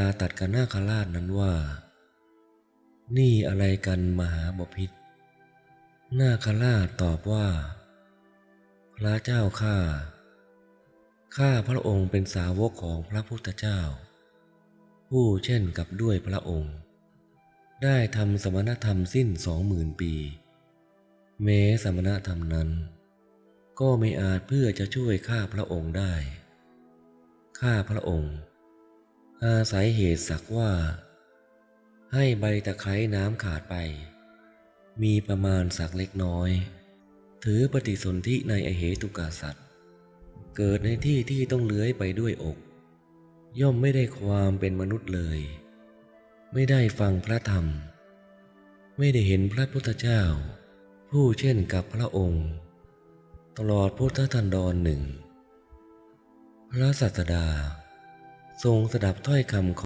าตัดกับนาคราชนั้นว่า นี่อะไรกันมหาบพิษนาคราชตอบว่า พระเจ้าข้าข้าพระองค์เป็นสาวกของพระพุทธเจ้า ผู้เช่นกับด้วยพระองค์ ได้ทำสมณธรรมสิ้นสองหมื่นปีแม้สมณธรรมนั้น ก็ไม่อาจเพื่อจะช่วยข้าพระองค์ได้ ข้าพระองค์ อาศัยเหตุสักว่า ให้ใบตะไคร้น้ำขาดไป มีประมาณสักเล็กน้อย ถือปฏิสนธิในอเหตุกาสัตว์ เกิดในที่ที่ต้องเลื้อยไปด้วยอก ย่อมไม่ได้ความเป็นมนุษย์เลย ไม่ได้ฟังพระธรรม ไม่ได้เห็นพระพุทธเจ้า ผู้เช่นกับพระองค์ ตลอดพุทธทันดรหนึ่ง พระสัสดา ทรงสดับถ้อยคำของ